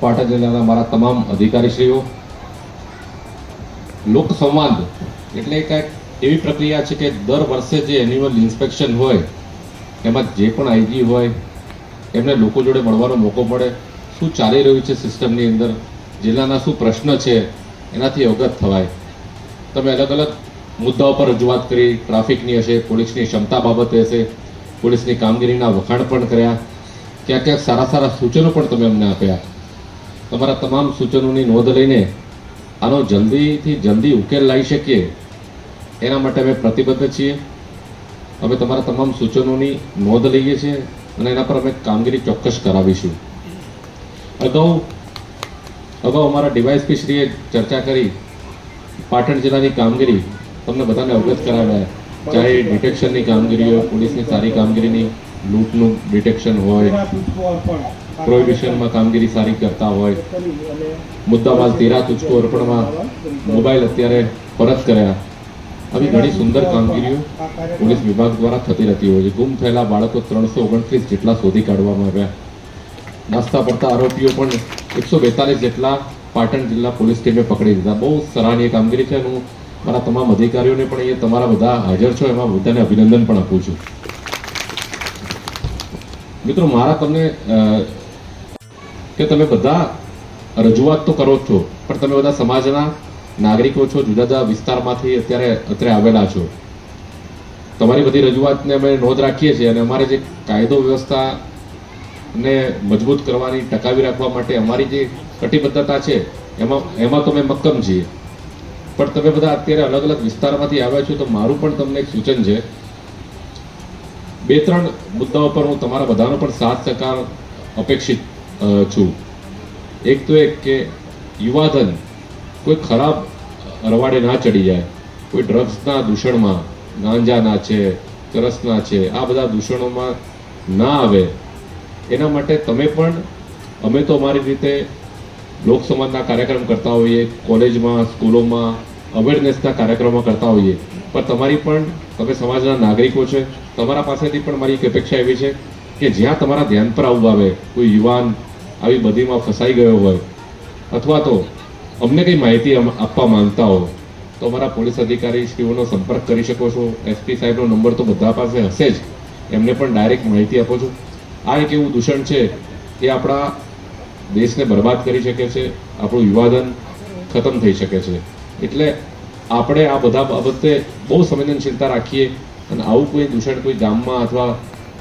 પાટણ જિલ્લાના મારા તમામ અધિકારીશ્રીઓ, લોક સંવાદ એટલે કંઈક એવી પ્રક્રિયા છે કે દર વર્ષે જે એન્યુઅલ ઇન્સ્પેક્શન હોય, એમાં જે પણ આઈજી હોય, એમને લોકો જોડે મળવાનો મોકો મળે. શું ચાલી રહ્યું છે સિસ્ટમની અંદર? જિલ્લાના શું પ્રશ્ન છે? એનાથી અવગત થવાય. તમે અલગ અલગ મુદ્દાઓ પર રજૂઆત કરી. ટ્રાફિકની હશે, પોલીસની ક્ષમતા બાબતે હશે, પોલીસની કામગીરીના વખાણ પણ કર્યા. ક્યાંક ક્યાંક સારા સારા સૂચનો પણ તમે અમને આપ્યા. તમારા તમામ સૂચનોની નોંધ લઈને આનો જલ્દીથી જલ્દી ઉકેલ લાવી શકીએ, એના માટે અમે પ્રતિબદ્ધ છીએ. અમે તમારા તમામ સૂચનોની નોંધ લઈએ છીએ અને એના પર અમે કામગીરી ચોક્કસ કરાવીશું. અગાઉ અગાઉ અમારા ડીવાયસપી શ્રીએ ચર્ચા કરી, પાટણ જિલ્લાની કામગીરી તમને બધાને અવગત કરાવ્યા. ચાહે ડિટેક્શનની કામગીરી હોય, પોલીસની સારી કામગીરીની, લૂંટનું ડિટેક્શન હોય. પ્રોહિબિશનમાં કામગીરી સારી કરતા હોય. મુદ્દામાલ તેરા તુચકો અર્પણમાં મોબાઈલ અત્યારે પરત કર્યા. આવી ઘણી સુંદર કામગીરીઓ પોલીસ વિભાગ દ્વારા થતી રહેતી હોય છે. ગુમ થયેલા બાળકો ત્રણસો ઓગણત્રીસ જેટલા શોધી કાઢવામાં આવ્યા. નાસ્તા પડતા આરોપીઓ પણ એકસો બેતાલીસ જેટલા પાટણ જિલ્લા પોલીસ ટીમે પકડી દીધા. બહુ સરાહનીય કામગીરી છે હું મારા તમામ અધિકારીઓને પણ અહીંયા તમારા બધા હાજર છો. એમાં બધાને અભિનંદન પણ આપું છું. મિત્રો, મારા તમને કે તમે બધા રજૂઆત તો કરો જ છો, પણ તમે બધા સમાજના નાગરિકો છો, જુદા જુદા વિસ્તારમાંથી અત્યારે અત્યારે આવેલા છો. તમારી બધી રજૂઆતને અમે નોંધ રાખીએ છીએ અને અમારે જે કાયદો વ્યવસ્થાને મજબૂત કરવાની, ટકાવી રાખવા માટે અમારી જે કટિબદ્ધતા છે, એમાં એમાં તો અમે મક્કમ છીએ. પણ તમે બધા અત્યારે અલગ અલગ વિસ્તારમાંથી આવ્યા છો, તો મારું પણ તમને એક સૂચન છે. બે ત્રણ મુદ્દાઓ પર હું તમારા બધાનો પણ સાથ સહકાર અપેક્ષિત છું. એક તો એક કે યુવાધન, કોઈ ખરાબ રવાડે ના ચડી જાય. કોઈ ડ્રગ્સના દૂષણમાં ગાંજાના છે ચરસના છે, આ બધા દૂષણોમાં ના આવે. એના માટે તમે પણ, અમે તો અમારી રીતે લોક સમાજના કાર્યક્રમ કરતા હોઈએ, કોલેજમાં, સ્કૂલોમાં, અવેરનેસના કાર્યક્રમો કરતા હોઈએ. પણ તમારી પણ, તમે સમાજના નાગરિકો છે, તમારા પાસેથી પણ મારી એક અપેક્ષા એવી છે કે જ્યાં તમારા ધ્યાન પર આવવું આવે, કોઈ યુવાન આવી બધીમાં ફસાઈ ગયો હોય, અથવા તો અમને કંઈ માહિતી આપવા માંગતા હો, તો અમારા પોલીસ અધિકારી શ્રીઓનો સંપર્ક કરી શકો છો. એસપી સાહેબનો નંબર તો બધા પાસે હશે જ. એમને પણ ડાયરેક્ટ માહિતી આપો છો. આ એક એવું દૂષણ છે એ આપણા દેશને બરબાદ કરી શકે છે, આપણું વિવાદન ખતમ થઈ શકે છે. એટલે આપણે આ બધા બાબતે બહુ સંવેદનશીલતા રાખીએ અને આવું કોઈ દૂષણ કોઈ ગામમાં અથવા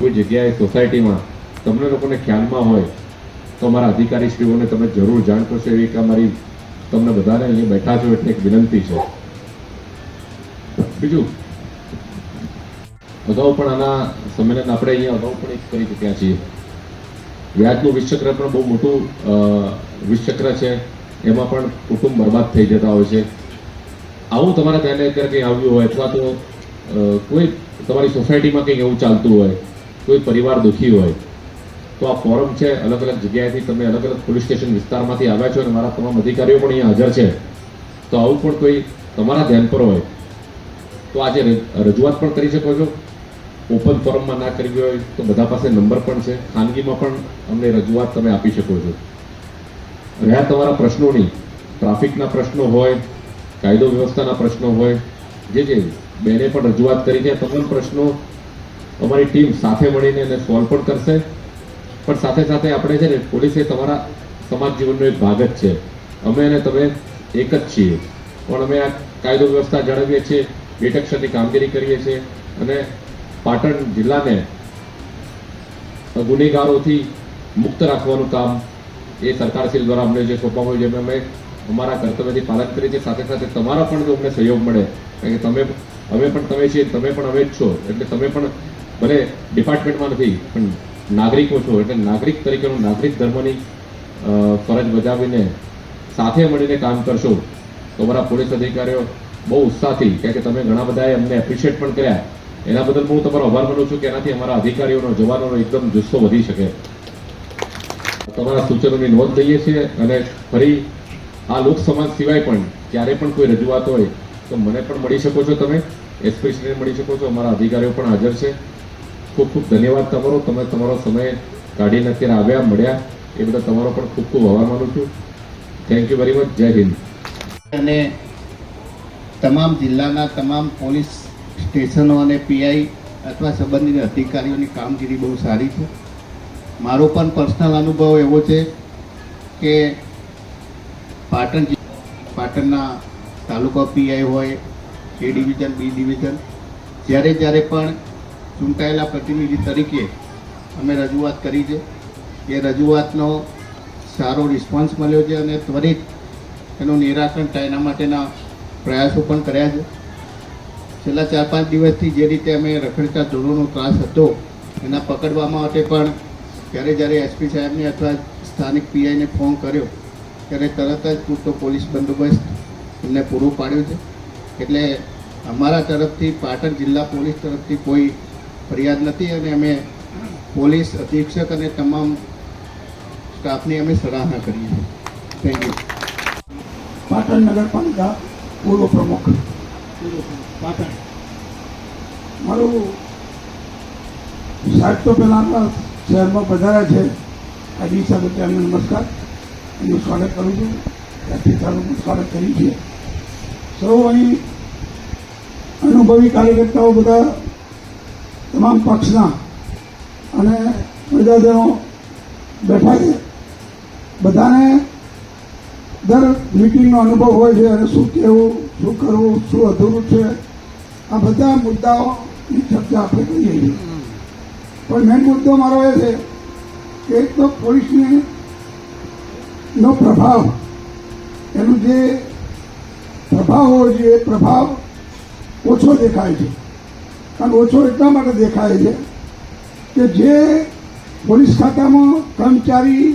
કોઈ જગ્યાએ સોસાયટીમાં તમને લોકોને ખ્યાલમાં હોય તો અમારા અધિકારીશ્રીઓને તમે જરૂર જાણ કરશો એવી એક અમારી તમને બધાને અહીંયા બેઠા છો એટલે એક વિનંતી છે. બીજું અગાઉ પણ આના સંમેલન આપણે અહીંયા અગાઉ પણ એક કરી ચૂક્યા છીએ. વ્યાજનું વિષચક્ર પણ બહુ મોટું અ, વિષચક્ર છે. એમાં પણ કુટુંબ બરબાદ થઈ જતા હોય છે. આવું તમારા ધ્યાને અત્યારે કંઈ આવ્યું હોય અથવા તો કોઈ તમારી સોસાયટીમાં કંઈક એવું ચાલતું હોય કોઈ પરિવાર દુઃખી હોય, તો આ ફોરમ છે અલગ અલગ જગ્યાએથી તમે અલગ અલગ પોલીસ સ્ટેશન વિસ્તારમાંથી આવ્યા છો અને મારા તમામ અધિકારીઓ પણ અહીંયા હાજર છે, તો આવું પણ કોઈ તમારા ધ્યાન પર હોય, તો આજે રજૂઆત પણ કરી શકો છો. ઓપન ફોરમમાં ના કરવી હોય તો બધા પાસે નંબર પણ છે, ખાનગીમાં પણ અમને રજૂઆત તમે આપી શકો છો. રહ્યા તમારા પ્રશ્નોની, ટ્રાફિકના પ્રશ્નો હોય, કાયદો વ્યવસ્થાના પ્રશ્નો હોય, જે જે બેને પણ રજૂઆત કરી છે, તમામ પ્રશ્નો અમારી ટીમ સાથે મળીને એને સોલ્વ પણ કરશે. પણ સાથે સાથે આપણે છે ને પોલીસ એ તમારા સમાજ જીવનનો એક ભાગ જ છે. અમે અને તમે એક જ છીએ. પણ અમે આ કાયદો વ્યવસ્થા જાળવીએ છીએ, ડિટેક્શનની કામગીરી કરીએ છીએ અને પાટણ જિલ્લાને ગુનેગારોથી મુક્ત રાખવાનું કામ એ સરકારશ્રી દ્વારા અમને જે સોંપવામાં આવ્યું છે અમે અમારા કર્તવ્યથી પાલન કરીએ છીએ. સાથે સાથે તમારા પણ જો અમને સહયોગ મળે, કારણ કે તમે, અમે પણ તમે છીએ, તમે પણ અમે જ છો, એટલે તમે પણ ભલે ડિપાર્ટમેન્ટમાં નથી, પણ નાગરિકો છો, એટલે નાગરિક તરીકેનું નાગરિક ધર્મની ફરજ બજાવીને સાથે મળીને કામ કરશો, તો અમારા પોલીસ અધિકારીઓ બહુ ઉત્સાહથી, કારણ કે તમે ઘણા બધાએ અમને એપ્રિશિએટ પણ કર્યા. એના બદલ હું તમારો આભાર માનું છું કે એનાથી અમારા અધિકારીઓનો, જવાનોનો એકદમ જુસ્સો વધી શકે. તમારા સૂચનોની નોંધ લઈએ છીએ અને ફરી આ લોક સમાજ સિવાય પણ ક્યારે પણ કોઈ રજૂઆત હોય, તો મને પણ મળી શકો છો તમે. એસપી મળી શકો છો. અમારા અધિકારીઓ પણ હાજર છે. ખૂબ ખૂબ ધન્યવાદ તમારો. તમે તમારો સમય કાઢીને અત્યારે આવ્યા, મળ્યા. એ બધા તમારો પણ ખૂબ ખૂબ આભાર માનું છું. થેન્ક યુ વેરી મચ જય હિન્દ. અને તમામ જિલ્લાના તમામ પોલીસ સ્ટેશનો અને પીઆઈ અથવા સંબંધિત અધિકારીઓની કામગીરી બહુ સારી છે. મારો પણ પર્સનલ અનુભવ એવો છે કે પાટણ પાટણના તાલુકા પીઆઈ હોય, એ ડિવિઝન, બી ડિવિઝન, જ્યારે જ્યારે પણ ચૂંટાયેલા પ્રતિનિધિ તરીકે અમે રજૂઆત કરી છે. એ રજૂઆતનો સારો રિસ્પોન્સ મળ્યો છે અને ત્વરિત એનું નિરાકરણ એના માટેના પ્રયાસો પણ કર્યા છે. છેલ્લા ચાર પાંચ દિવસથી જે રીતે અમે રખડતા ધોરણનો ત્રાસ હતો, એના પકડવા માટે પણ જ્યારે જ્યારે એસપી સાહેબને અથવા સ્થાનિક પીઆઈને ફોન કર્યો, ત્યારે તરત જ પૂરતો પોલીસ બંદોબસ્ત એમને પૂરો પાડ્યો છે. એટલે અમારા તરફથી પાટણ જિલ્લા પોલીસ તરફથી કોઈ ફરિયાદ નથી અને અમે પોલીસ અધિક્ષક અને તમામ સ્ટાફની અમે સરાહના કરીએ છીએ. થેન્ક યુ પાટણ નગરપાલિકા પૂર્વ પ્રમુખ. પાટણ. મારું સાહેબ તો પહેલાં આપણા શહેરમાં પધાર્યા છે. અજી સાહેબ એમને નમસ્કાર. એનું સ્વાગત કરું છું. ત્યાંથી સારું સ્વાગત કર્યું છે સૌ અહીં અનુભવી કાર્યકર્તાઓ બધા તમામ પક્ષના અને પ્રજાજનો બેઠા છે. બધાને દર મિટિંગનો અનુભવ હોય છે અને શું કહેવું, શું કરવું, શું અધૂરું છે, આ બધા મુદ્દાઓની ચર્ચા આપણે કરીએ છીએ પણ મેઇન મુદ્દો મારો એ છે કે એક તો પોલીસને નો પ્રભાવ, એનું જે પ્રભાવ હોવો જોઈએ પ્રભાવ ઓછો દેખાય છે. અને ઓછો એટલા માટે દેખાય છે કે જે પોલીસ ખાતામાં કર્મચારી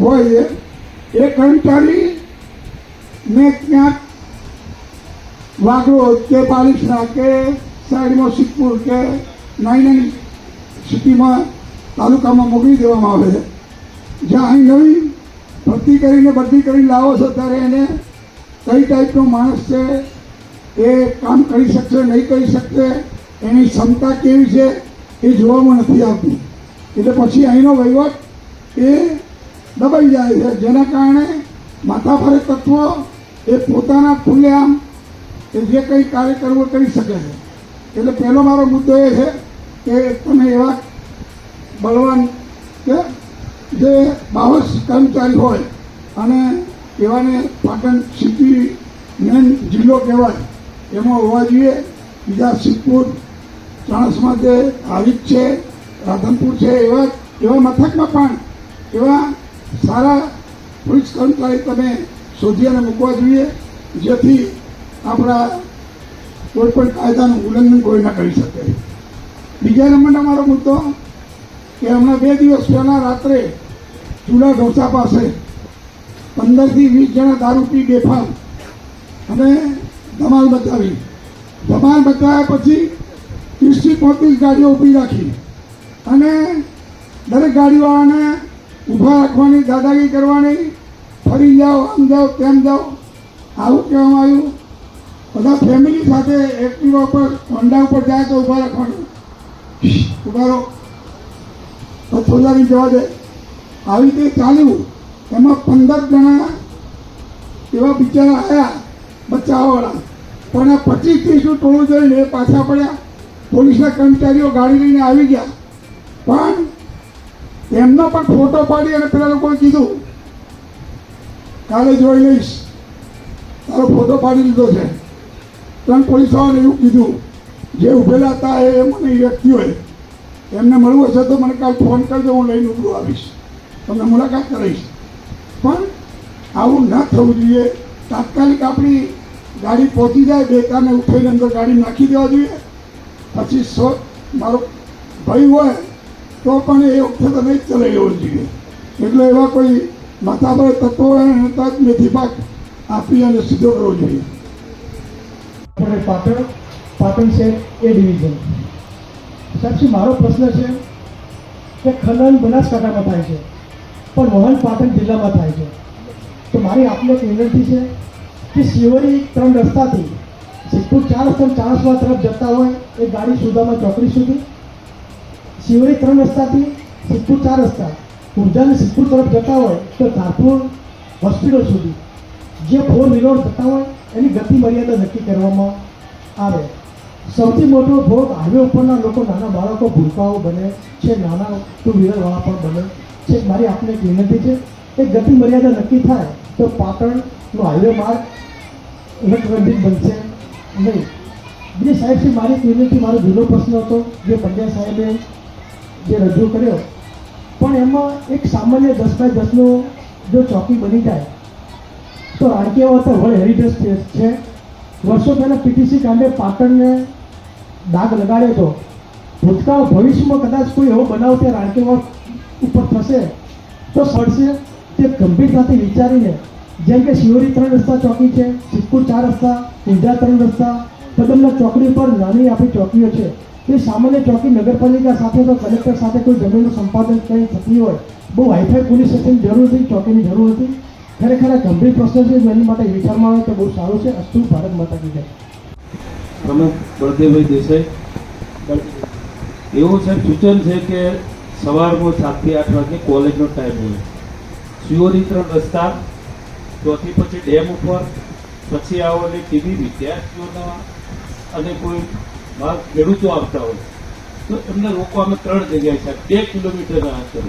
હોય છે, એ કર્મચારી ને ક્યાંક વાગડો કે પાલિશના કે સાઈડમાં સિદ્ધપુર કે નાની નાની સિટીમાં તાલુકામાં મોકલી દેવામાં આવે છે. જ્યાં અહીં નવી ભરતી કરીને ભરતી કરીને લાવો છો, ત્યારે એને કઈ ટાઈપનો માણસ છે, એ કામ કરી શકશે, નહીં કરી શકશે એની ક્ષમતા કેવી છે એ જોવામાં નથી આવતી. એટલે પછી અહીંનો વહીવટ એ દબાઈ જાય છે. જેના કારણે માથાફરે તત્વો એ પોતાના ખુલ્લેઆમ એ જે કંઈ કાર્ય કરવું કરી શકે છે. એટલે પહેલો મારો મુદ્દો એ છે કે તમે એવા બળવાન કે જે બાવસ કર્મચારી હોય અને એવાને પાટણ સિટી મેન જિલ્લો કહેવાય, એમાં હોવા જોઈએ. બીજા સિદ્ધપુર ચાણસમાં જે હારીજ છે, રાધનપુર છે, એવા એવા મથકમાં પણ એવા સારા પોલીસ કર્મચારી તમે શોધી અને મૂકવા જોઈએ, જેથી આપણા કોઈ પણ કાયદાનું ઉલ્લંઘન કોઈ ના કરી શકે. બીજા નંબરનો મારો મુદ્દો કે હમણાં બે દિવસ પહેલાં રાત્રે ચૂલા ઢોસા પાસે પંદરથી વીસ જણા દારૂ પી બેફામ અને ધમાલ બતાવી ધમાલ બતાવ્યા પછી ત્રીસથી પોત્રીસ ગાડીઓ ઊભી રાખી. અને દરેક ગાડીવાળાને ઊભા રાખવાની, દાદાગીરી કરવાની, ફરી જાઓ, આમ જાઓ, તેમ જાઓ, આવું કહેવામાં આવ્યું. બધા ફેમિલી સાથે એક્ટિવા ઉપર હોન્ડા ઉપર જાય તો ઊભા રાખવાનું. ઊભા રહો. જવા દે. આવી રીતે ચાલ્યું. એમાં પંદર જણા એવા બિચારા આવ્યા બચ્ચાઓવાળા પણ આ પચીસ ત્રીસનું ટોળું જોઈને પાછા પડ્યા. પોલીસના કર્મચારીઓ ગાડી લઈને આવી ગયા. પણ એમનો પણ ફોટો પાડી અને પેલા લોકોએ કીધું, કાલે જોઈ લઈશ. તારો ફોટો પાડી લીધો છે. ત્રણ પોલીસવાળાને એવું કીધું, જે ઉભેલા હતા એ મને વ્યક્તિઓએ, એમને મળવું હશે તો મને કાલ ફોન કરજો, હું લઈને ઉભું આવીશ. તમને મુલાકાત કરીશ પણ આવું ન થવું જોઈએ. તાત્કાલિક આપણી ગાડી પહોંચી જાય, બેકારને ઉઠાઈને અંદર ગાડી નાખી દેવા જોઈએ. પછી સો મારો ભય હોય તો પણ એ વખતે નહીં ચલાવી લેવો જોઈએ. એટલે એવા કોઈ માતાભાઈ તત્વો હોય એને મેથી પાક આપી અને સીધો કરવો જોઈએ. આપણે પાટણ પાટણ શહેર એ ડિવિઝન સાહેબજી મારો પ્રશ્ન છે કે ખનન બનાસકાંઠામાં થાય છે, પણ વહન પાટણ જિલ્લામાં થાય છે? તો મારી આપને એક વિનંતી છે કે શિવરી ત્રણ રસ્તાથી સિદ્ધપુર ચાર રસ્તા ચાણસવા તરફ જતા હોય એ ગાડી સુધામાં ચોકડી સુધી. શિવરી ત્રણ રસ્તાથી સિદ્ધપુર ચાર રસ્તા. ઉર્જાને સિદ્ધપુર તરફ જતા હોય તો ધારપુર હોસ્પિટલ સુધી. જે ફોર વ્હીલર થતા હોય એની ગતિ મર્યાદા નક્કી કરવામાં આવે. સૌથી મોટો ભોગ હાઈવે ઉપરના લોકો નાના બાળકો, ભૂલકાઓ બને છે, નાના ટુ વ્હીલરવાળા પણ બને છે. મારી આપને એક વિનંતી છે, એ ગતિ મર્યાદા નક્કી થાય તો પાટણનો હાઈવે માર્ગ ઇલેક્ટ્રોનિક બનશે. નહીં. બીજી સાહેબથી મારી એક મારો જૂનો પ્રશ્ન હતો, જે પંડ્યા સાહેબે જે રજૂ કર્યો. પણ એમાં એક સામાન્ય દસ બાય દસનો જો ચોકી બની જાય, તો રાણકીયા વખતે વર્લ્ડ હેરિટેજ પ્લેસ છે. વર્ષો પહેલાં પીટીસી કાંડે પાટણને દાગ લગાડ્યો હતો. ભૂતકાળ ભવિષ્યમાં કદાચ કોઈ એવો બનાવ ત્યાં રાણકીયા ઉપર થશે, તો પડશે તે ગંભીરતાથી વિચારીને જેમ કે શિવરી ત્રણ રસ્તા ચોકી છે, સિદ્ધપુર ચાર રસ્તા, ઊંઝા ત્રણ રસ્તા કદમના ચોકડી પર નાની આપણી ચોકીઓ છે. તે સામાન્ય ચોકી નગરપાલિકા સાથે તો કલેક્ટર સાથે કોઈ જમીનનું સંપાદન કંઈ થતી હોય, બહુ હાઈફાઈ પોલીસ સ્ટેશનની જરૂર હતી, ચોકીની જરૂર હતી. ખરેખર આ ગંભીર પ્રશ્ન છે એની માટે વિચારમાં આવે તો બહુ સારું છે. અસ્તુ ભારત માતા કી જય. પ્રમુખ બળદેવભાઈ દેસાઈ એવું સાહેબ સૂચન છે કે સવારમાં સાતથી આઠ વાગે કોલેજનો ટાઈમ હોય. શિવરી ત્રણ રસ્તા ચોથી પછી ડેમ ઉપર, પછી આવોને ટીવી વિદ્યાર્થીઓના અને કોઈ બહાર ખેડૂતો આવતા હોય. તો એમને રોકવા અમે ત્રણ જગ્યાએ છે, બે કિલોમીટરના અંતર.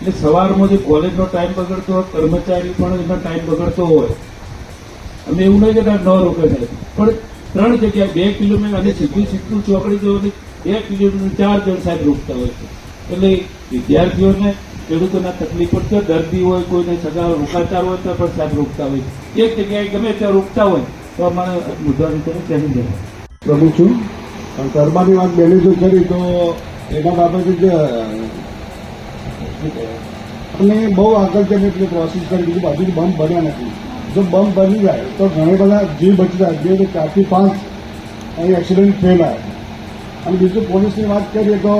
એટલે સવારમાં જે કોલેજનો ટાઈમ બગડતો હોય, કર્મચારી પણ એનો ટાઈમ બગડતો હોય. અમે એવું નહીં કે ન રોકે સાહેબ. પણ ત્રણ જગ્યાએ, બે કિલોમીટર અને સીધું સીધું ચોકડી જવાની બે કિલોમીટર ચાર જણ સાહેબ રોકતા હોય છે. એટલે વિદ્યાર્થીઓને ખેડૂતોના તકલીફ છે દર્દી હોય, કોઈને સગા રોકાચાર હોય, તો પણ સાહેબ રોકતા હોય. એક જગ્યાએ ગમે ત્યાં રોકતા હોય, તો અમારે મુદ્દાની તમે ત્યાંની જવાબ પ્રભુ છું. પણ કર્માની વાત બેલી જો કરી તો એના બાબતે જે અને બહુ આગળ જઈને એટલી પ્રોસેસ કરી દીધી, બાજુ બંધ બન્યા નથી. જો બંધ બની જાય, તો ઘણા બધા જે બચતા જે ચારથી પાંચ અહીં એક્સિડન્ટ થયેલા અને બીજું પોલીસની વાત કરીએ તો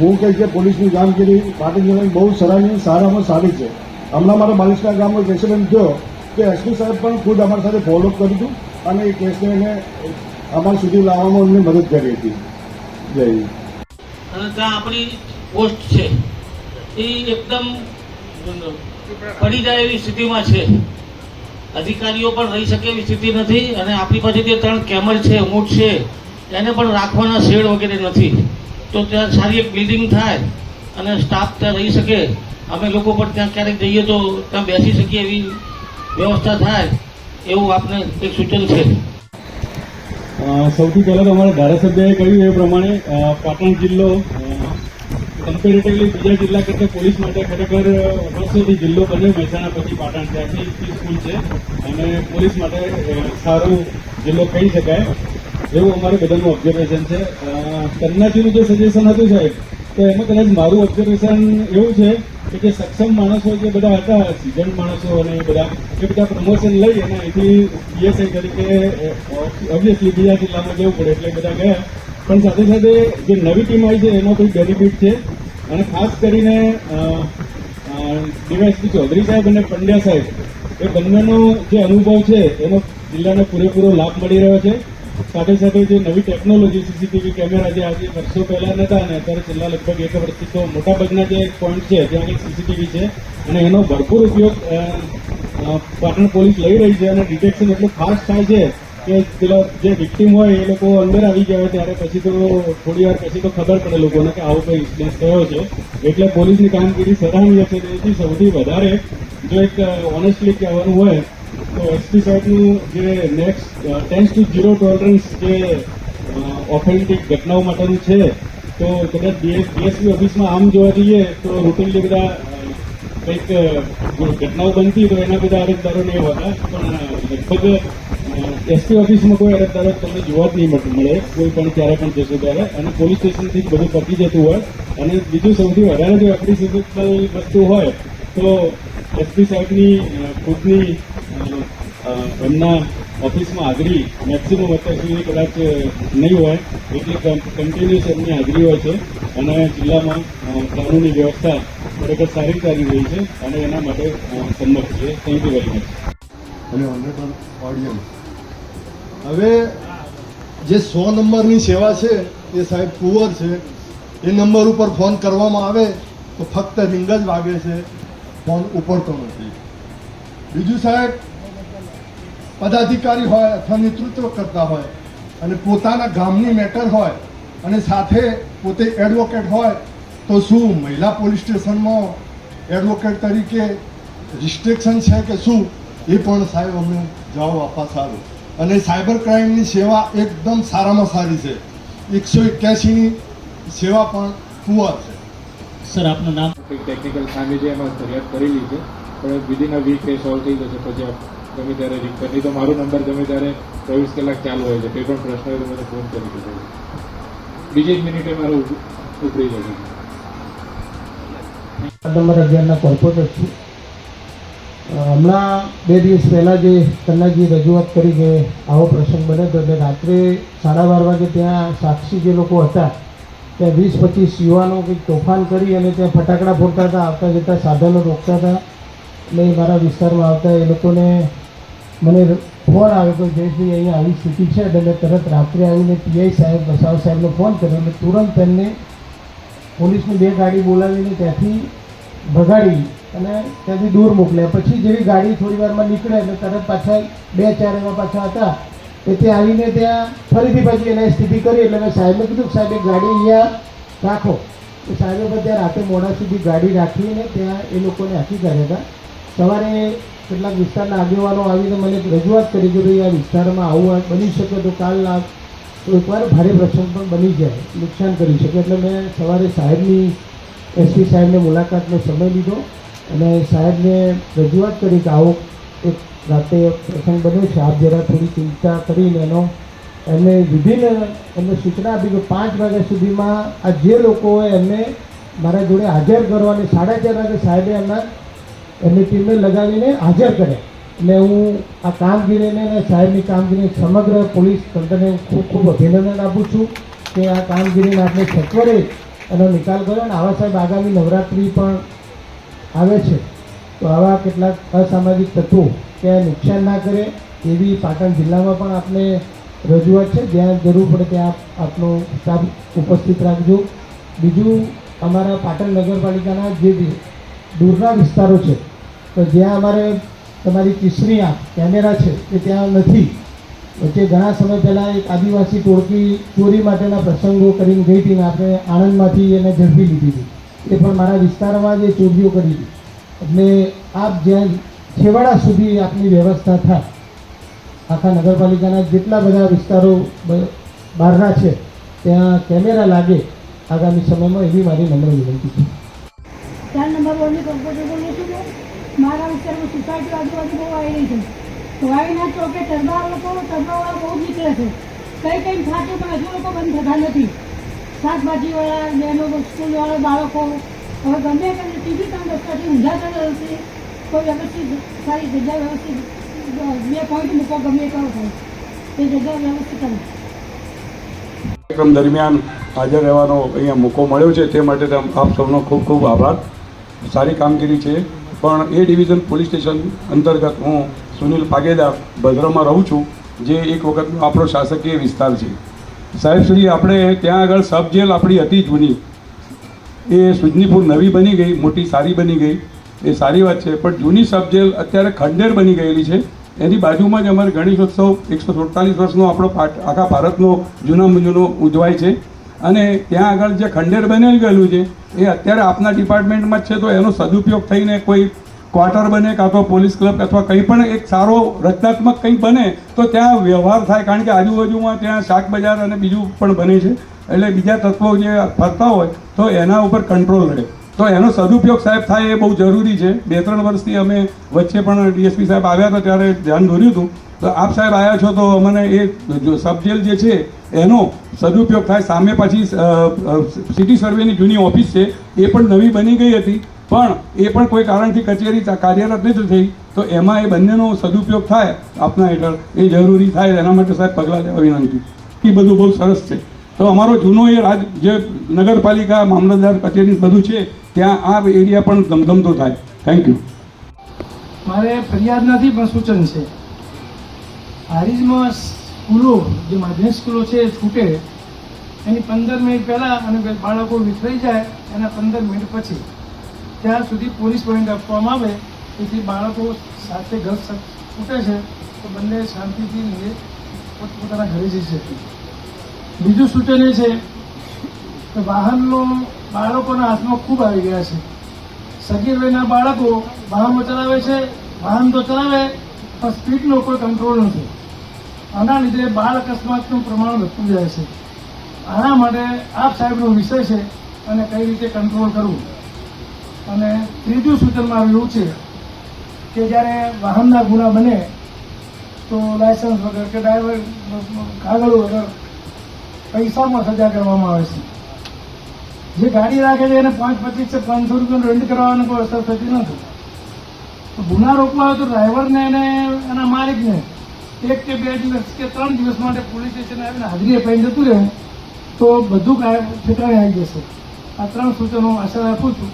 હું કહીશ કે પોલીસની કામગીરી પાટણ જિલ્લાની બહુ સરાહનીય, સારામાં સારી છે. હમણાં મારા બાલિશના ગામમાં પ્રેસિડેન્ટ થયો, તો એસપી સાહેબ પણ ખુદ અમારી સાથે ફોલોઅપ કર્યું હતું અને એ કેસને એને અમારા સુધી લાવવામાં અમને મદદ કરી હતી. જય અને આપણી પોસ્ટ છે, એ એકદમ પડી જાય એવી સ્થિતિમાં છે. અધિકારીઓ પણ રહી શકે એવી સ્થિતિ નથી અને આપણી પાસે જે ત્રણ કેમર છે, ઊંટ છે એને પણ રાખવાના શેડ વગેરે નથી. તો ત્યાં સારી એક બિલ્ડિંગ થાય અને સ્ટાફ ત્યાં રહી શકે. અમે લોકો પણ ત્યાં ક્યારેક જઈએ તો ત્યાં બેસી શકીએ એવી વ્યવસ્થા થાય એવું આપને એક સૂચન છે. સૌથી પહેલાં તો અમારા ધારાસભ્યએ કહ્યું એ પ્રમાણે પાટણ જિલ્લો કમ્પેરેટિવલી બીજા જિલ્લા કરતાં પોલીસ માટે ખરેખર વર્ષોથી જિલ્લો બન્યો મહેસાણા પછી પાટણ. ત્યાંથી સ્કૂલ છે. અને પોલીસ માટે સારો જિલ્લો કહી શકાય. એવું અમારે બધાનું ઓબ્ઝર્વેશન છે. અ, કન્નાજીનું જે સજેશન હતું સાહેબ તો એમાં કદાચ મારું ઓબ્ઝર્વેશન એવું છે કે જે સક્ષમ માણસો જે બધા હતા સિઝન માણસો અને એ બધા એ બધા પ્રમોશન લઈ અને અહીંથી પીએસઆઈ તરીકે ઓબ્વિયસલી બીજા જિલ્લામાં જવું પડે એટલે બધા ગયા. પણ સાથે સાથે જે નવી ટીમ આવી છે એનો કોઈ બેનિફિટ છે? અને ખાસ કરીને ડીવાયસપી ચૌધરી સાહેબ અને પંડ્યા સાહેબ એ બંનેનો જે અનુભવ છે એનો જિલ્લાને પૂરેપૂરો લાભ મળી રહ્યો છે. સાથે સાથે જે નવી ટેકનોલોજી સીસીટીવી કેમેરા જે આજે વર્ષો પહેલા નતા અને અત્યારે છેલ્લા લગભગ એક વર્ષથી તો મોટાભાગના જે પોઈન્ટ છે, ત્યાં આગળ સીસીટીવી છે અને એનો ભરપૂર ઉપયોગ પાટણ પોલીસ લઈ રહી છે અને ડિટેક્શન એટલું ફાસ્ટ થાય છે કે પેલા જે વિક્ટીમ હોય એ લોકો અંદર આવી ગયા ત્યારે પછી તો થોડી વાર પછી તો ખબર પડે લોકોને કે આવો કોઈ ઇન્સિડન્ટ થયો છે. એટલે પોલીસની કામગીરી સરાહનીય છે. તેથી સૌથી વધારે જો એક ઓનેસ્ટલી કહેવાનું હોય તો એસપી સાહેબનું જે next tense to zero tolerance જે ઓથેન્ટિક ઘટનાઓ માટેનું છે, તો કદાચ ડીએસપી ઓફિસમાં આમ જોવા જઈએ તો રૂટીનલી બધા કંઈક ઘટનાઓ બનતી તો એના બધા અરજદારો નહીં હોતા પણ લગભગ એસપી ઓફિસમાં કોઈ અરજદારો તમને જોવા જ નહીં મળે, કોઈ પણ ક્યારે પણ જશો ત્યારે, અને પોલીસ સ્ટેશનથી બધું પતી જતું હોય, અને બીજું સૌથી વધારે જો એપ્રિસિએબલ વસ્તુ હોય, તો એસપી સાહેબની ખુદની એમના ઓફિસમાં હાજરી મેક્સિમમ અત્યાર સુધી કદાચ નહીં હોય એટલે કન્ટિન્યુઅસ એમની હાજરી હોય છે. અને જિલ્લામાં કાનૂની વ્યવસ્થા ખરેખર સારી ચાલી રહી છે અને એના માટે સંમત છે. થેન્ક યુ વેરી મચ અને ઓનરેબલ ઓડિયન્સ હવે જે સો નંબરની સેવા છે, એ સાહેબ પુઅર છે, એ નંબર ઉપર ફોન કરવામાં આવે તો ફક્ત રિંગ જ વાગે છે, ફોન ઉપડતો નથી. બીજું સાહેબ પદાધિકારી હોય અથવા નેતૃત્વ કરતા હોય અને પોતાના ગામની મેટર હોય અને સાથે પોતે એડવોકેટ હોય તો શું મહિલા પોલીસ સ્ટેશનમાં એડવોકેટ તરીકે રિસ્ટ્રિક્શન છે કે શું? એ પણ સાહેબ અમને જવાબ આપવા સારું. અને સાયબર ક્રાઇમની સેવા એકદમ સારામાં સારી છે. એકસો એક્યાસીની સેવા પણ પુઅર છે. સર આપનું નામ? ટેકનિકલ ખામી છે એમાં ફરિયાદ કરેલી છે પણ વિધિન અ વીક એ સોલ્વ થઈ જશે પછી આપ ગમે ત્યારે રિંગ કરી તો મારો નંબર ગમે ત્યારે ચોવીસ કલાક ચાલુ હોય છે. કોઈ પણ પ્રશ્ન હોય તો મને ફોન કરી દીધો બીજી જ મિનિટે મારો ઉતરી જશે નંબર અગિયારના કોર્પોરેટર છું. હમણાં બે દિવસ પહેલાં જે કન્નાજી રજૂઆત કરી કે આવો પ્રસંગ બને તો એટલે રાત્રે સાડા બાર વાગે ત્યાં સાક્ષી જે લોકો હતા, ત્યાં વીસ પચીસ યુવાનો કંઈક તોફાન કરી અને ત્યાં ફટાકડા ફોડતા હતા, આવતા જતા સાધનો રોકતા હતા. એટલે મારા વિસ્તારમાં આવતા એ લોકોને મને ફોન આવ્યો કે જયશ્રી અહીંયા આવી સ્થિતિ છે એટલે તરત રાત્રે આવીને પીઆઈ સાહેબ, વસાવ સાહેબનો ફોન કર્યો એટલે તુરંત તેમને પોલીસની બે ગાડી બોલાવીને ત્યાંથી ભગાડી અને ત્યાંથી દૂર મોકલ્યા. પછી જેવી ગાડી થોડી વારમાં નીકળે એટલે તરત પાછા બે ચાર એવા પાછા હતા. એ ત્યાં આવીને ત્યાં ફરીથી પછી એને સ્થિતિ કરી એટલે મેં સાહેબને કીધું સાહેબ, એક ગાડી અહીંયા રાખો. તો સાહેબે બધા રાતે મોડા સુધી ગાડી રાખીને ત્યાં એ લોકોને હાકી કર્યા હતા. સવારે કેટલાક વિસ્તારના આગેવાનો આવીને મને રજૂઆત કરી કે ભાઈ, આ વિસ્તારમાં આવું આ બની શકે તો કાલ આ એકવાર ભારે પ્રસંગ પણ બની જાય, નુકસાન કરી શકે. એટલે મેં સવારે સાહેબની એસપી સાહેબને મુલાકાતનો સમય લીધો અને સાહેબને રજૂઆત કરી કે આવો એક રાતે પ્રસંગ બન્યો છે. આપ જરા થોડી ચિંતા કરીને એનો, એમને વિભિન્ન, એમને સૂચના આપી કે પાંચ વાગ્યા સુધીમાં આ જે લોકો હોય એમને મારા જોડે હાજર કરવાની સાડા ચાર વાગે સાહેબે એમના એમની ટીમને લગાવીને હાજર કરે. એટલે હું આ કામગીરીને અને સાહેબની કામગીરીને સમગ્ર પોલીસ તંત્રને ખૂબ ખૂબ અભિનંદન આપું છું કે આ કામગીરીને આપણે સત્વરે એનો નિકાલ કર્યો અને આવા સાહેબ આગામી નવરાત્રિ પણ આવે છે. તો આવા કેટલાક અસામાજિક તત્વો ત્યાં નુકસાન ના કરે એવી પાટણ જિલ્લામાં પણ આપણે રજૂઆત છે. જ્યાં જરૂર પડે ત્યાં આપ આપનો સ્ટાફ ઉપસ્થિત રાખજો. બીજું અમારા પાટણ નગરપાલિકાના જે દૂરના વિસ્તારો છે તો જ્યાં અમારે તમારી તીસરી આંખ કેમેરા છે એ ત્યાં નથી. વચ્ચે ઘણા સમય પહેલાં એક આદિવાસી ટોળકી ચોરી માટેના પ્રસંગો કરીને ગઈ હતી ને આપણે આણંદમાંથી એને ઝડપી લીધી હતી. એ પણ મારા વિસ્તારમાં જે ચોરીઓ કરી હતી. એટલે આપ જ્યાં છેવાડા સુધી આપની વ્યવસ્થા થાય, આખા નગરપાલિકાના જેટલા બધા વિસ્તારો બહારના છે, ત્યાં કેમેરા લાગે, આગામી સમયમાં એવી મારી નમ્ર વિનંતી છે. ચાર નંબર વોર્ડની હું. મારા વિસ્તારમાં સોસાયટી આજુબાજુ બહુ આવેલી છે. તો વાવીના ચોકે ટરબા લોકો ટરબાવાળા બહુ નીકળે છે. કંઈ કંઈ થાતું પણ હજુ લોકો બંધ થતા નથી. શાકભાજીવાળા, બહેનો, સ્કૂલવાળા, બાળકો, હવે ગમે તેને ટીવી પણ રસ્તાથી ઊંધા ચાલે હશે કોઈ વ્યવસ્થિત સારી જગ્યા વ્યવસ્થિત, બે પોઈન્ટ મૂકો, ગમે કરો થાય એ જગ્યા વ્યવસ્થિત કરો. કાર્યક્રમ દરમિયાન હાજર રહેવાનો અહીંયા મોકો મળ્યો છે. તે માટે આપ સૌનો ખૂબ ખૂબ આભાર. સારી કામગીરી છે. પણ એ ડિવિઝન પોલીસ સ્ટેશન અંતર્ગત હું સુનિલ પાગેદાર ભદ્રમાં રહું છું, જે એક વખતનો આપણો શાસકીય વિસ્તાર છે. સાહેબ, શ્રી, આપણે ત્યાં આગળ સબ જેલ આપણી હતી જૂની. એ સુજનીપુર નવી બની ગઈ, મોટી સારી બની ગઈ. એ સારી વાત છે, પણ જૂની સબ જેલ અત્યારે ખંડેર બની ગયેલી છે. એની બાજુમાં જ અમારે ગણેશોત્સવ એકસો સુડતાલીસ વર્ષનો આપણો આખા ભારતનો જૂના જૂનો ઉજવાય છે. અને ત્યાં આગળ જે ખંડેર બનેલ ગયેલું છે, એ અત્યારે આપના ડિપાર્ટમેન્ટમાં જ છે, તો એનો સદુપયોગ થઈને કોઈ ક્વાર્ટર બને કાં તો પોલીસ ક્લબ અથવા કંઈ પણ એક સારો રચનાત્મક કંઈ બને, તો ત્યાં વ્યવહાર થાય. કારણ કે આજુબાજુમાં ત્યાં શાક બજાર અને બીજું પણ બને છે. એટલે બીજા તત્વો જે ફરતા હોય, તો એના ઉપર કંટ્રોલ રહે. તો એનો સદુપયોગ સાહેબ થાય એ બહુ જરૂરી છે. બે, ત્રણ વર્ષથી અમે વચ્ચે પણ ડીએસપી સાહેબ આવ્યા હતા ત્યારે ધ્યાન દોર્યું હતું. તો આપ સાહેબ આવ્યા છો તો અમને એ સબજેલ જે છે એનો સદુપયોગ થાય. સામે પાછી સિટી સર્વેની જૂની ઓફિસ છે, એ પણ નવી બની ગઈ હતી. પણ એ પણ કોઈ કારણથી કચેરી કાર્યરત નથી થઈ. તો એમાં એ બંનેનો સદુપયોગ થાય આપના હેઠળ. એ જરૂરી થાય એના માટે સાહેબ પગલાં લેવા વિનંતી. એ બધું બહુ સરસ છે. તો અમારો જૂનો એ રાજ જે નગરપાલિકા, મામલતદાર કચેરી બધું છે, ત્યાં આ એરિયા પણ ધમધમતો થાય. થેન્ક યુ મારે ફરિયાદ નથી, પણ સૂચન છે. હારીજમાં સ્કૂલો, જે માધ્યમિક સ્કૂલો છે, એ છૂટે. એની પંદર મિનિટ પહેલાં અને બાળકો વિખરાઈ જાય એના પંદર મિનિટ પછી. ત્યાં સુધી પોલીસ પોઈન્ટ આપવામાં આવે તેથી બાળકો સાથે ઘર છૂટે છે, તો બંને શાંતિથી પોતપોતાના ઘરે જઈ શકે. બીજું સૂચન એ છે કે વાહનનો બાળકોના હાથમાં ખૂબ આવી ગયા છે. સગીર વયના બાળકો વાહનો ચલાવે છે, વાહન તો ચલાવે, પણ સ્પીડનો કોઈ કંટ્રોલ નથી. આના લીધે બાળ અકસ્માતનું પ્રમાણ વધતું જાય છે. આના માટે આપ સાહેબનો વિષય છે અને કઈ રીતે કંટ્રોલ કરવું. અને ત્રીજું સૂચન મારું એવું છે કે જ્યારે વાહનના ગુના બને, તો લાયસન્સ વગર કે ડ્રાઈવર કાગળ વગર પૈસામાં સજા કરવામાં આવે છે. જે ગાડી રાખે છે એને પાંચ પચીસ છે પાંચસો રૂપિયાનું રેન્ટ કરવાની કોઈ અસર થતી નથી. ગુના રોકવા હોય તો ડ્રાઈવરને અને એના માલિકને એક કે બે દિવસ કે ત્રણ દિવસ માટે પોલીસ સ્ટેશન આવીને હાજરી અપાઈને જતું રહેવું તો બધું ઠેકાણે આવી જશે. આ ત્રણ સૂચનો આશા રાખું છું.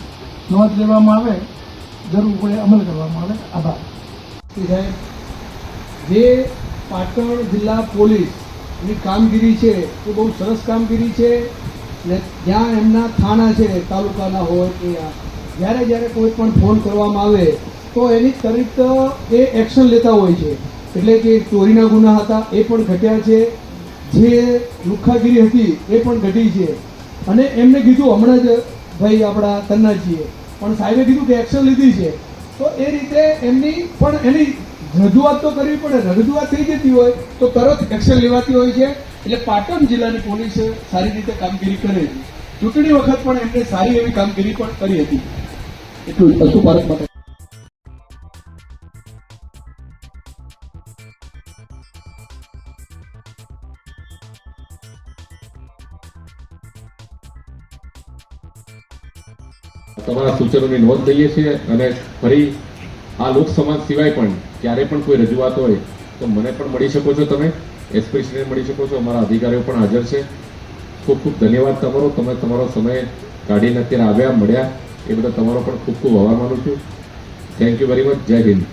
નોંધ લેવામાં આવે, જરૂર પડે અમલ કરવામાં આવે. આભાર. જે પાટણ જિલ્લા પોલીસની કામગીરી છે, એ બહુ સરસ કામગીરી છે. ને જ્યાં એમના થાણા છે, તાલુકાના હોય કે જ્યારે જ્યારે કોઈ પણ ફોન કરવામાં આવે, તો એની તરીત એ એક્શન લેતા હોય છે. એટલે કે ચોરીના ગુના હતા, એ પણ ઘટ્યા છે. જે લુખાગીરી હતી, એ પણ ઘટી છે. અને એમને કીધું હમણાં જ, ભાઈ, આપણા તન્નાજીએ. પણ સાહેબે કીધું કે એક્શન લીધી છે. તો એ રીતે એમની, પણ એની રજૂઆત તો કરવી પડે. રજૂઆત થઈ જતી હોય તો તરત એક્શન લેવાતી હોય છે. એટલે પાટણ જિલ્લાની પોલીસે સારી રીતે કામગીરી કરે છે. ચૂંટણી વખત પણ એમને સારી એવી કામગીરી પણ કરી હતી. એટલું પશુ ભારત માટે. તમારા સૂચનોની નોંધ લઈએ છીએ અને ફરી આ લોક સમાજ સિવાય પણ ક્યારે પણ કોઈ રજૂઆત હોય, તો મને પણ મળી શકો છો તમે. એસપીસીને મળી શકો છો. અમારા અધિકારીઓ પણ હાજર છે. ખૂબ ખૂબ ધન્યવાદ તમારો. તમે તમારો સમય કાઢીને અત્યારે આવ્યા, મળ્યા. એ બધા તમારો પણ ખૂબ ખૂબ આભાર માનું છું. થેન્ક યુ વેરી મચ જય હિન્દ.